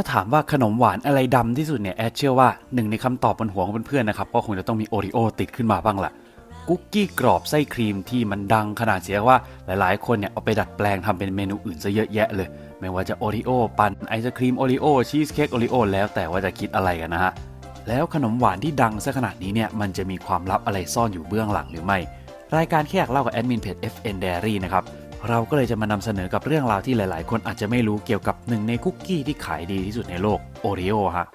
ถ้าถามว่าขนมหวานอะไรดำที่สุดเนี่ยแอดเชื่อว่าหนึ่งในคำตอบบนหัวของเพื่อนๆนะครับก็คงจะต้องมีโอริโอติดขึ้นมาบ้างละคุกกี้กรอบไส้ครีมที่มันดังขนาดเสียว่าหลายๆ คนเนี่ยเอาไปดัดแปลงทำเป็นเมนูอื่นซะเยอะแยะเลย ไม่ว่าจะโอริโอปันไอศครีมโอริโอชีสเค้กโอริโอแล้วแต่ว่าจะคิดอะไรกันนะฮะแล้วขนมหวานที่ดังซะขนาดนี้เนี่ยมันจะมีความลับอะไรซ่อนอยู่เบื้องหลังหรือไม่ รายการแค่อยากเล่ากับแอดมินเพจ FN Diary นะครับ เราก็เลยจะมานำเสนอกับเรื่องราวที่หลาย ๆ คนอาจจะไม่รู้เกี่ยวกับหนึ่งในคุกกี้ที่ขายดีที่สุดในโลกโอริโอฮะ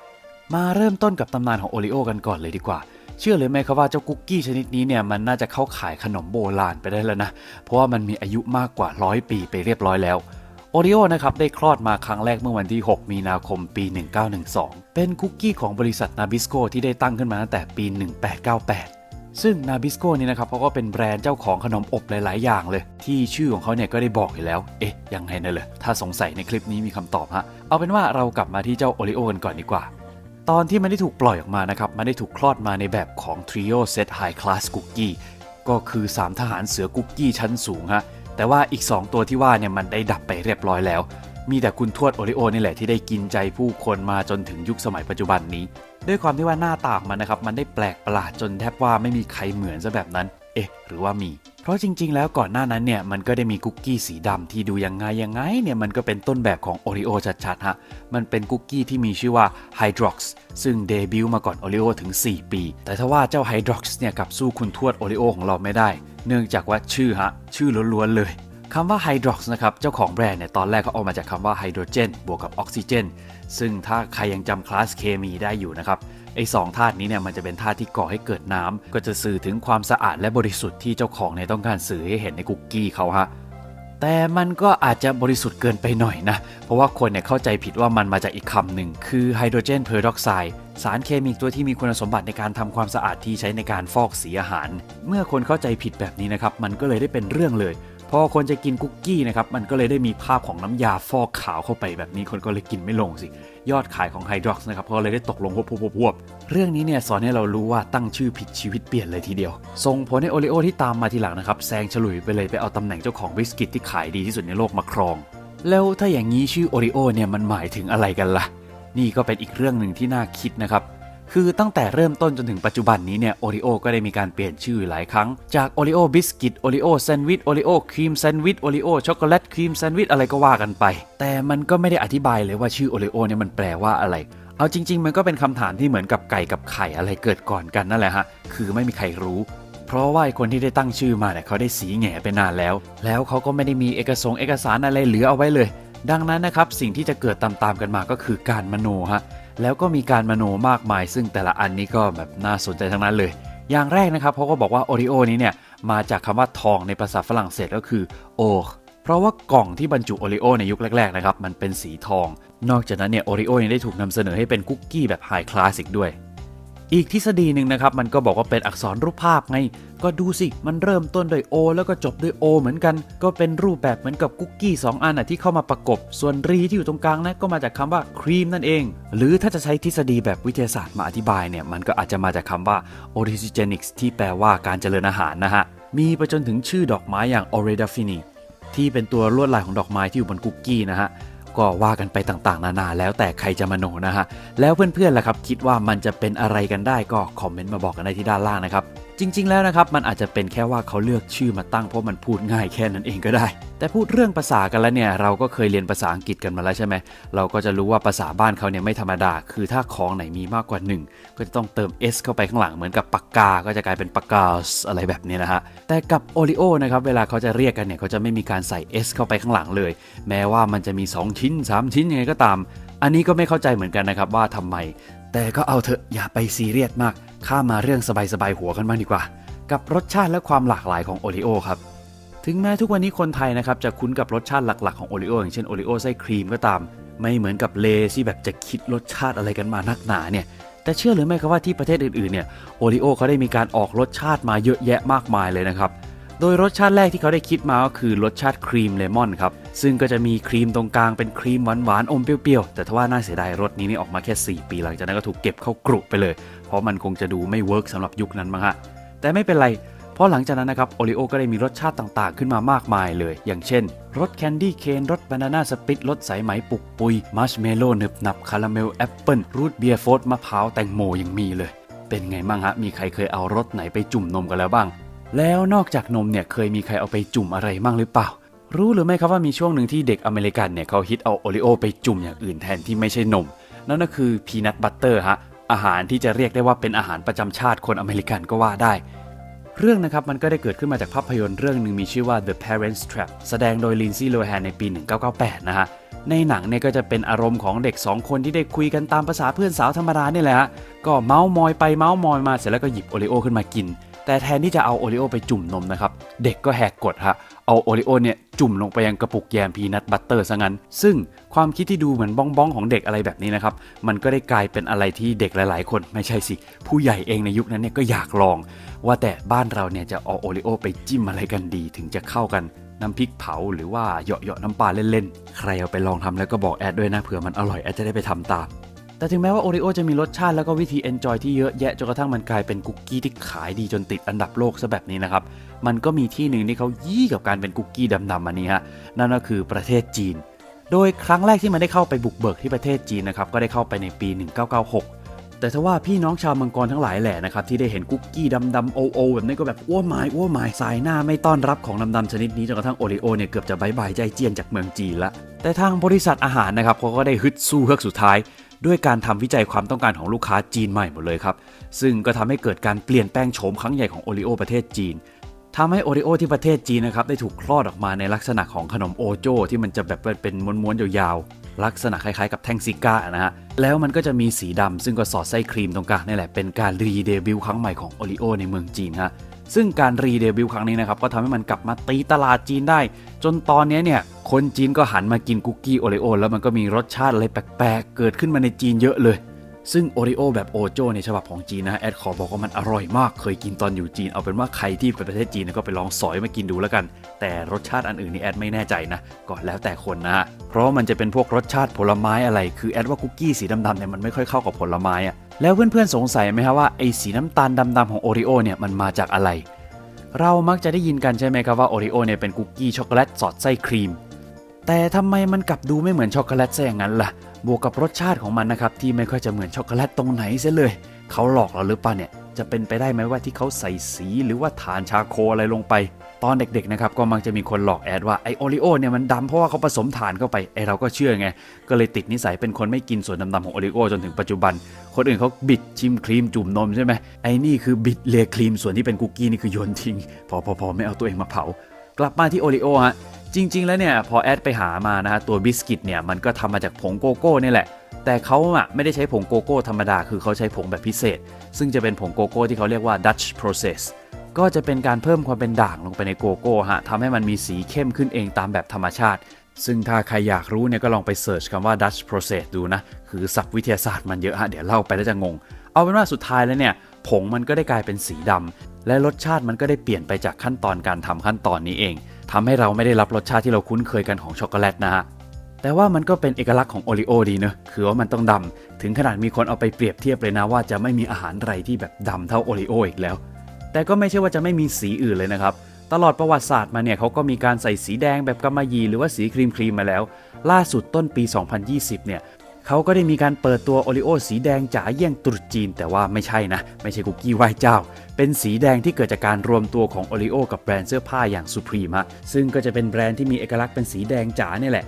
มาเริ่มต้นกับตำนานของโอริโอกันก่อนเลยดีกว่า เชื่อเลยไหมครับว่าเจ้าคุกกี้ชนิดนี้เนี่ยมันน่าจะเข้าขายขนมโบราณไปได้แล้วนะ เพราะว่ามันมีอายุมากกว่าร้อยปีไปเรียบร้อยแล้วโอริโอนะครับได้คลอดมาครั้งแรกเมื่อวันที่ 6 มีนาคมปี 1912 เป็นคุกกี้ของบริษัทนาบิสโกที่ได้ตั้งขึ้นมาตั้งแต่ปี 1898 ซึ่งนาบิสโกนี่นะครับเขาก็เป็นแบรนด์เจ้าของขนมอบหลาย ๆ อย่างเลย ที่ชื่อของเขาเนี่ยก็ได้บอกอยู่แล้ว เอ๊ะ ยังไงนะเลยถ้าสงสัยในคลิปนี้มีคำตอบฮะ เอาเป็นว่าเรากลับมาที่เจ้าโอริโอกันก่อนดีกว่า ตอนที่มันได้ถูกปล่อยออกมานะครับ มันได้ถูกคลอดมาในแบบของ Trio Set High Class Cookie ก็คือ 3 ทหารเสือคุกกี้ชั้นสูงฮะ แต่ว่าอีก 2 ตัวที่ว่าเนี่ยมันได้ดับไปเรียบร้อยแล้ว มีแต่คุณทวดโอริโอนี่แหละที่ได้กินใจผู้คนมาจนถึงยุคสมัยปัจจุบันนี้ ด้วยความที่ว่าหน้าตามันนะครับ มันได้แปลกประหลาดจนแทบว่าไม่มีใครเหมือนซะแบบนั้น เอ๊ะ หรือว่ามี เพราะจริง ๆ แล้วก่อนหน้านั้นเนี่ยมันก็ได้มีคุกกี้สีดำที่ดูยังไงยังไงเนี่ยมันก็เป็นต้นแบบของโอริโอชัดๆฮะมันเป็นคุกกี้ที่มีชื่อว่า Hydrox ซึ่งเดบิวต์มาก่อนโอริโอถึง 4 ปี แต่ถ้าว่าเจ้า Hydrox เนี่ยกับสู้คุณทวดโอริโอของเราไม่ได้ เนื่องจากว่าชื่อฮะชื่อล้วนๆเลย คำว่า Hydrox นะครับ เจ้าของแบรนด์เนี่ยตอนแรกเขาเอามาจากคำว่าไฮโดรเจนบวกกับออกซิเจน ซึ่งถ้าใครยังจำคลาสเคมีได้อยู่นะครับ ไอ้สองธาตุนี้เนี่ยมันจะเป็นธาตุที่ก่อให้เกิดน้ำ ก็จะสื่อถึงความสะอาดและบริสุทธิ์ที่เจ้าของเนี่ยต้องการสื่อให้เห็นในคุกกี้เขาฮะแต่มันก็อาจจะบริสุทธิ์เกินไปหน่อยนะ เพราะว่าคนเนี่ยเข้าใจผิดว่ามันมาจากอีกคำหนึ่งคือไฮโดรเจนเพอร์ดอกไซด์สารเคมีตัวที่มีคุณสมบัติในการทำความสะอาดที่ใช้ในการฟอกสีอาหาร เมื่อคนเข้าใจผิดแบบนี้นะครับ มันก็เลยได้เป็นเรื่องเลย พอคนจะกินคุกกี้นะครับมันก็เลยได้มีภาพของน้ำยาฟอกขาวเข้าไปแบบนี้คนก็เลยกินไม่ลงสิ ยอดขายของไฮดรอกซ์นะครับก็เลยได้ตกลงพวบพวบเรื่องนี้เนี่ยสอนให้เรารู้ว่าตั้งชื่อผิดชีวิตเปลี่ยนเลยทีเดียว ส่งผลให้โอริโอที่ตามมาทีหลังนะครับแซงฉลุยไปเลยไปเอาตำแหน่งเจ้าของบิสกิตที่ขายดีที่สุดในโลกมาครอง แล้วถ้าอย่างนี้ชื่อโอริโอเนี่ยมันหมายถึงอะไรกันล่ะ นี่ก็เป็นอีกเรื่องหนึ่งที่น่าคิดนะครับ คือตั้งแต่เริ่มต้นจนถึงปัจจุบันนี้เนี่ยโอริโอก็ได้มีการเปลี่ยนชื่อหลายครั้ง จากโอริโอบิสกิตโอริโอแซนด์วิชโอริโอครีมแซนด์วิชโอริโอช็อกโกแลตครีมแซนด์วิชอะไรก็ว่ากันไป แต่มันก็ไม่ได้อธิบายเลยว่าชื่อโอริโอเนี่ยมันแปลว่าอะไรเอาจริง ๆ มันก็เป็นคำถามที่เหมือนกับไก่กับไข่อะไรเกิดก่อนกันนั่นแหละฮะ คือไม่มีใครรู้ เพราะว่าคนที่ได้ตั้งชื่อมาเนี่ยเขาได้สีแง่ไปนานแล้ว แล้วเขาก็ไม่ได้มีเอกสงค์เอกสารอะไรเหลือเอาไว้เลย ดังนั้นนะครับสิ่งที่จะเกิดตามๆกันมาก็คือการมโนฮะ แล้วก็มีการมโนมากมาย ซึ่งแต่ละอันนี้ก็แบบน่าสนใจทั้งนั้นเลย อย่างแรกนะครับเขาก็บอกว่าโอริโอนี้เนี่ยมาจากคำว่าทองในภาษาฝรั่งเศสก็คือโอเพราะว่ากล่องที่บรรจุโอริโอในยุคแรกๆนะครับมันเป็นสีทอง นอกจากนั้นเนี่ยโอริโอยังได้ถูกนำเสนอให้เป็นคุกกี้แบบไฮคลาสสิกด้วย อีกทฤษฎีหนึ่งนะครับมันก็บอกว่าเป็นอักษรรูปภาพไง ก็ดูสิ มันเริ่มต้นด้วย O แล้วก็จบด้วย O เหมือนกัน ก็เป็นรูปแบบเหมือนกับคุกกี้2อันนะที่เข้ามาประกบ ส่วนรีที่อยู่ตรงกลางนะก็มาจากคำว่าครีมนั่นเอง หรือถ้าจะใช้ทฤษฎีแบบวิทยาศาสตร์มาอธิบายเนี่ยมันก็อาจจะมาจากคำว่า origenics ที่แปลว่าการเจริญอาหารนะฮะมีไปจนถึงชื่อดอกไม้อย่าง o r e d a f i n i ที่เป็นตัวลวดลายของดอกไม้ที่อยู่บนคุกกี้นะฮะก็ว่ากันไปต่างๆ นานาแล้วแต่ใครจะมโนนะฮะ แล้วเพื่อนๆล่ะครับ คิดว่ามันจะเป็นอะไรกันได้ก็คอมเมนต์มาบอกกันได้ที่ด้านล่างนะครับ จริง ๆ แล้วนะครับมันอาจจะเป็นแค่ว่าเขาเลือกชื่อมาตั้งเพราะมันพูดง่ายแค่นั้นเองก็ได้ แต่พูดเรื่องภาษากันแล้วเนี่ยเราก็เคยเรียนภาษาอังกฤษกันมาแล้วใช่ไหมเราก็จะรู้ว่าภาษาบ้านเขาเนี่ยไม่ธรรมดา คือถ้าของไหนมีมากกว่า 1 ก็จะต้องเติม s เข้าไปข้างหลังเหมือนกับปากกา ก็จะกลายเป็นปากกาสอะไรแบบนี้นะฮะแต่กับโอริโอนะครับเวลาเขาจะเรียกกันเนี่ยเขาจะไม่มีการใส่ s เข้าไปข้างหลังเลย แม้ว่ามันจะมี 2 ชิ้น 3 ชิ้นยังไงก็ตามอันนี้ก็ไม่เข้าใจเหมือนกันนะครับว่าทำไม แต่ก็เอาเถอะอย่าไปซีเรียสมาก ข้ามาเรื่องสบายๆหัวกันบ้างดีกว่า กับรสชาติและความหลากหลายของโอริโอครับ ถึงแม้ทุกวันนี้คนไทยนะครับจะคุ้นกับรสชาติหลักๆของโอริโออย่างเช่นโอริโอไส้ครีมก็ตาม ไม่เหมือนกับเลที่แบบจะคิดรสชาติอะไรกันมานักหนาเนี่ยแต่เชื่อหรือไม่ครับว่าที่ประเทศอื่นๆเนี่ยโอริโอเขาได้มีการออกรสชาติมาเยอะแยะมากมายเลยนะครับ โดยรสชาติแรกที่เขาได้คิดมาก็คือรสชาติครีมเลมอนครับ ซึ่งก็จะมีครีมตรงกลางเป็นครีมหวานๆอมเปรี้ยวๆ แต่ทว่าน่าเสียดายรสนี้นี่ออกมาแค่ 4 ปีหลังจากนั้นก็ถูกเก็บเข้ากรุไปเลย เพราะมันคงจะดูไม่เวิร์กสำหรับยุคนั้นมั้งฮะ แต่ไม่เป็นไร เพราะหลังจากนั้นนะครับโอริโอก็ได้มีรสชาติต่างๆ ขึ้นมามากมายเลย อย่างเช่นรสแคนดี้เคนรสบานาน่าสปิตรสสายไหมปุกปุยมัชเมลโล่หนึบหนับคาราเมลแอปเปิลรูทเบียร์โฟตมะพร้าวแตงโมยังมีเลย เป็นไงบ้างฮะมีใครเคยเอารสไหนไปจุ่มนมกันแล้วบ้าง แล้วนอกจากนมเนี่ยเคยมีใครเอาไปจุ่มอะไรบ้างหรือเปล่า รู้หรือไม่ครับว่ามีช่วงหนึ่งที่เด็กอเมริกันเนี่ยเขาฮิตเอาโอริโอไปจุ่มอย่างอื่นแทนที่ไม่ใช่นม นั่นก็คือพีนัทบัตเตอร์ฮะอาหารที่จะเรียกได้ว่าเป็นอาหารประจำชาติคนอเมริกันก็ว่าได้ เรื่องนะครับมันก็ได้เกิดขึ้นมาจากภาพยนตร์เรื่องหนึ่งมีชื่อว่า The Parents Trap แสดงโดยลินซี่โลแฮนในปี 1998 นะฮะในหนังเนี่ยก็จะเป็นอารมณ์ของเด็ก 2 คนที่ได้คุยกันตามภาษาเพื่อนสาวธรรมดาเนี่ยแหละฮะก็เมาส์มอยไปเมาส์มอยมาเสร็จแล้วก็หยิบโอริโอขึ้นมากิน แต่แทนที่จะเอาโอริโอไปจุ่มนมนะครับ เด็กก็แหกกฎฮะ เอาโอริโอเนี่ยจุ่มลงไปยังกระปุกแยมพีนัทบัตเตอร์ซะงั้น ซึ่งความคิดที่ดูเหมือนบ้องบ้องๆของเด็กอะไรแบบนี้นะครับ มันก็ได้กลายเป็นอะไรที่เด็กหลาย ๆ คนไม่ใช่สิ ผู้ใหญ่เองในยุคนั้นเนี่ยก็อยากลอง ว่าแต่บ้านเราเนี่ยจะเอาโอริโอไปจิ้มอะไรกันดีถึงจะเข้ากันน้ำพริกเผาหรือว่าเหยาะๆน้ำปลาเล่น ๆ ใครเอาไปลองทำแล้วก็บอกแอดด้วยนะเผื่อมันอร่อยแอดจะได้ไปทำตาม แต่ถึงแม้ว่าโอริโอจะมีรสชาติแล้วก็วิธี enjoy ที่เยอะแยะจนกระทั่งมันกลายเป็นคุกกี้ที่ขายดีจนติดอันดับโลกซะแบบนี้นะครับ มันก็มีที่หนึ่งที่เขายี่กับการเป็นคุกกี้ดำๆอันนี้ฮะ นั่นก็คือประเทศจีน โดยครั้งแรกที่มันได้เข้าไปบุกเบิกที่ประเทศจีนนะครับ ก็ได้เข้าไปในปี 1996แต่ถ้าว่าพี่น้องชาวมังกรทั้งหลายแหละนะครับที่ได้เห็นคุกกี้ดำๆโอโอแบบนี้ก็แบบอ้วหมายอ้วหมายสายหน้าไม่ต้อนรับของดำๆชนิดนี้จนกระทั่งโอริโอเนี่ยเกือบจะบายบายใจเจียนจากเมืองจีนละแต่ทางบริษัทอาหารนะครับเขาก็ได้ฮึดสู้เฮือกสุดท้าย ด้วยการทำวิจัยความต้องการของลูกค้าจีนใหม่หมดเลยครับ ซึ่งก็ทำให้เกิดการเปลี่ยนแปลงโฉมครั้งใหญ่ของโอริโอประเทศจีนทำให้โอริโอที่ประเทศจีนนะครับได้ถูกคลอดออกมาในลักษณะของขนมโอโจที่มันจะแบบเป็นม้วนๆยาวๆลักษณะคล้ายๆกับแท่งซิก้านะฮะแล้วมันก็จะมีสีดำซึ่งก็สอดไส้ครีมตรงกลางนี่แหละเป็นการรีเดบิวต์ครั้งใหม่ของโอริโอในเมืองจีนฮะ ซึ่งการรีเดบิวต์ครั้งนี้นะครับก็ทำให้มันกลับมาตีตลาดจีนได้ จนตอนนี้เนี่ยคนจีนก็หันมากินคุกกี้โอเลโอแล้วมันก็มีรสชาติอะไรแปลกๆ เกิดขึ้นมาในจีนเยอะเลย ซึ่งโอริโอแบบโอโจในฉบับของจีนนะแอดขอบอกว่ามันอร่อยมากเคยกินตอนอยู่จีนเอาเป็นว่าใครที่ไปประเทศจีนก็ไปลองสอยมากินดูแล้วกัน แต่รสชาติอันอื่นนี่แอดไม่แน่ใจนะก็แล้วแต่คนนะ เพราะมันจะเป็นพวกรสชาติผลไม้อะไร คือแอดว่าคุกกี้สีดำๆเนี่ยมันไม่ค่อยเข้ากับผลไม้อะแล้วเพื่อนๆสงสัยไหมฮะว่าไอ้สีน้ำตาลดำๆของโอริโอเนี่ยมันมาจากอะไร เรามักจะได้ยินกันใช่ไหมครับว่าโอริโอเนี่ยเป็นคุกกี้ช็อกโกแลตสอดไส้ครีม แต่ทำไมมันกลับดูไม่เหมือนช็อกโกแลตซะอย่างนั้นล่ะ บวกกับรสชาติของมันนะครับที่ไม่ค่อยจะเหมือนช็อกโกแลตตรงไหนเสียเลย เขาหลอกเราหรือเปล่าเนี่ย จะเป็นไปได้ไหมว่าที่เขาใส่สีหรือว่าฐานชาโคอะไรลงไป ตอนเด็กๆนะครับก็มักจะมีคนหลอกแอดว่าไอโอริโอเนี่ยมันดำเพราะว่าเขาผสมฐานเข้าไปไอเราก็เชื่อไง ก็เลยติดนิสัยเป็นคนไม่กินส่วนดำๆของโอริโอจนถึงปัจจุบัน คนอื่นเขาบิดชิมครีมจุ่มนมใช่ไหมไอนี่คือบิดเลครีมส่วนที่เป็นคุกกี้นี่คือโยนทิ้งพอพอพอไม่เอาตัวเองมาเผา กลับมาที่โอริโอฮะจริง ๆ แล้วเนี่ยพอแอดไปหามานะฮะตัวบิสกิตเนี่ยมันก็ทำมาจากผงโกโก้นี่แหละ แต่เขาอะไม่ได้ใช้ผงโกโก้ธรรมดา คือเขาใช้ผงแบบพิเศษ ซึ่งจะเป็นผงโกโก้ที่เขาเรียกว่า Dutch process ก็จะเป็นการเพิ่มความเป็นด่างลงไปในโกโก้ฮะทำให้มันมีสีเข้มขึ้นเองตามแบบธรรมชาติ ซึ่งถ้าใครอยากรู้เนี่ยก็ลองไปเสิร์ชคำว่า Dutch process ดูนะ คือศัพท์วิทยาศาสตร์มันเยอะฮะเดี๋ยวเล่าไปแล้วจะงง เอาเป็นว่าสุดท้ายแล้วเนี่ยผงมันก็ได้กลายเป็นสีดำ และรสชาติมันก็ได้เปลี่ยนไปจากขั้นตอนการทำขั้นตอนนี้เองทำให้เราไม่ได้รับรสชาติที่เราคุ้นเคยกันของช็อกโกแลตนะฮะแต่ว่ามันก็เป็นเอกลักษณ์ของโอริโอดีเนอะคือว่ามันต้องดำถึงขนาดมีคนเอาไปเปรียบเทียบเลยนะว่าจะไม่มีอาหารอะไรที่แบบดำเท่าโอริโออีกแล้ว แต่ก็ไม่ใช่ว่าจะไม่มีสีอื่นเลยนะครับตลอดประวัติศาสตร์มาเนี่ยเขาก็มีการใส่สีแดงแบบกำมะหยี่หรือว่าสีครีมครีมมาแล้ว ล่าสุดต้นปี 2020 เนี่ย เขาก็ได้มีการเปิดตัวโอริโอสีแดงจ๋าเยี่ยงตรุษจีน แต่ว่าไม่ใช่นะ ไม่ใช่คุกกี้ไหว้เจ้า เป็นสีแดงที่เกิดจากการรวมตัวของโอริโอกับแบรนด์เสื้อผ้าอย่าง Supreme ฮะซึ่งก็จะเป็นแบรนด์ที่มีเอกลักษณ์เป็นสีแดงจ๋าเนี่ยแหละ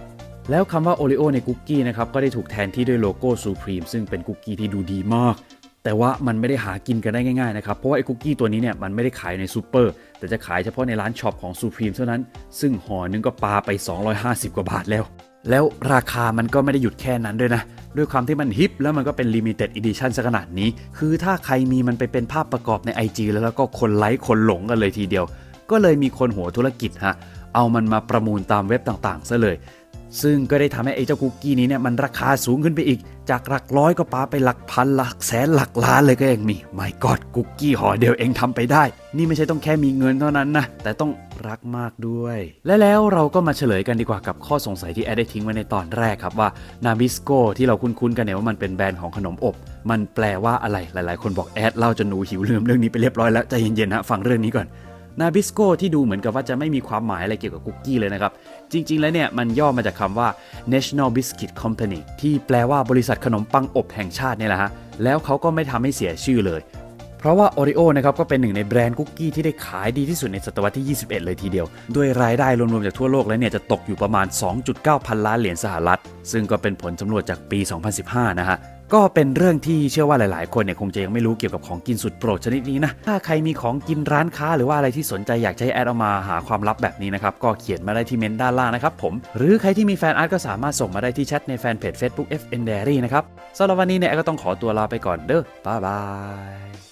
แล้วคำว่าโอริโอในคุกกี้นะครับก็ได้ถูกแทนที่ด้วยโลโก้ Supreme ซึ่งเป็นคุกกี้ที่ดูดีมาก แต่ว่ามันไม่ได้หากินกันได้ง่ายๆนะครับเพราะว่าไอ้คุกกี้ตัวนี้เนี่ยมันไม่ได้ขายในซูเปอร์ แต่จะขายเฉพาะในร้านช็อปของ Supreme เท่านั้น ซึ่งห่อนึงก็ปาไป 250 กว่าบาทแล้ว แล้วราคามันก็ไม่ได้หยุดแค่นั้นด้วยนะ ด้วยความที่มันฮิปแล้วมันก็เป็นลิมิเต็ดอีดิชันซะขนาดนี้ คือถ้าใครมีมันไปเป็นภาพประกอบใน IG แล้วแล้วก็คนไลค์คนหลงกันเลยทีเดียว ก็เลยมีคนหัวธุรกิจฮะเอามันมาประมูลตามเว็บต่างๆซะเลย ซึ่งก็ได้ทำให้ไอ้เจ้าคุกกี้นี้เนี่ยมันราคาสูงขึ้นไปอีก จากหลักร้อยก็ปาไปหลักพันหลักแสนหลักล้านเลยก็เองมีไม่กอดคุกกี้ห่อเดียวเองทำไปได้ นี่ไม่ใช่ต้องแค่มีเงินเท่านั้นนะ แต่ต้องรักมากด้วย และแล้วเราก็มาเฉลยกันดีกว่ากับข้อสงสัยที่แอดได้ทิ้งไว้ในตอนแรกครับว่านาบิสโกที่เราคุ้นๆกันเนี่ยว่ามันเป็นแบรนด์ของขนมอบ มันแปลว่าอะไรหลาย ๆ คนบอกแอดเล่าจนหนูหิวลืมเรื่องนี้ไปเรียบร้อยแล้วใจเย็นๆฮะฟังเรื่องนี้ก่อน นาบิสโกที่ดูเหมือนกับว่าจะไม่มีความหมายอะไรเกี่ยวกับคุกกี้เลยนะครับ จริง ๆ แล้วเนี่ยมันย่อมาจากคำว่า National Biscuit Company ที่แปลว่าบริษัทขนมปังอบแห่งชาติเนี่ยแหละฮะ แล้วเขาก็ไม่ทำให้เสียชื่อเลย เพราะว่า Oreo นะครับก็เป็นหนึ่งในแบรนด์คุกกี้ที่ได้ขายดีที่สุดในศตวรรษที่ 21 เลยทีเดียว ด้วยรายได้รวมๆจากทั่วโลกแล้วเนี่ยจะตกอยู่ประมาณ 2.9 พันล้านเหรียญสหรัฐ ซึ่งก็เป็นผลสำรวจจากปี 2015 นะฮะ ก็เป็นเรื่องที่เชื่อว่าหลาย ๆ คนเนี่ยคงจะยังไม่รู้เกี่ยวกับของกินสุดโปรดชนิดนี้นะ ถ้าใครมีของกินร้านค้าหรือว่าอะไรที่สนใจอยากใช้แอดเอามาหาความลับแบบนี้นะครับ ก็เขียนมาได้ที่เมนด้านล่างนะครับผม หรือใครที่มีแฟนอาร์ตก็สามารถส่งมาได้ที่แชทในแฟนเพจ Facebook FN Diary นะครับสำหรับวันนี้เนี่ยก็ต้องขอตัวลาไปก่อนเด้อบ๊ายบาย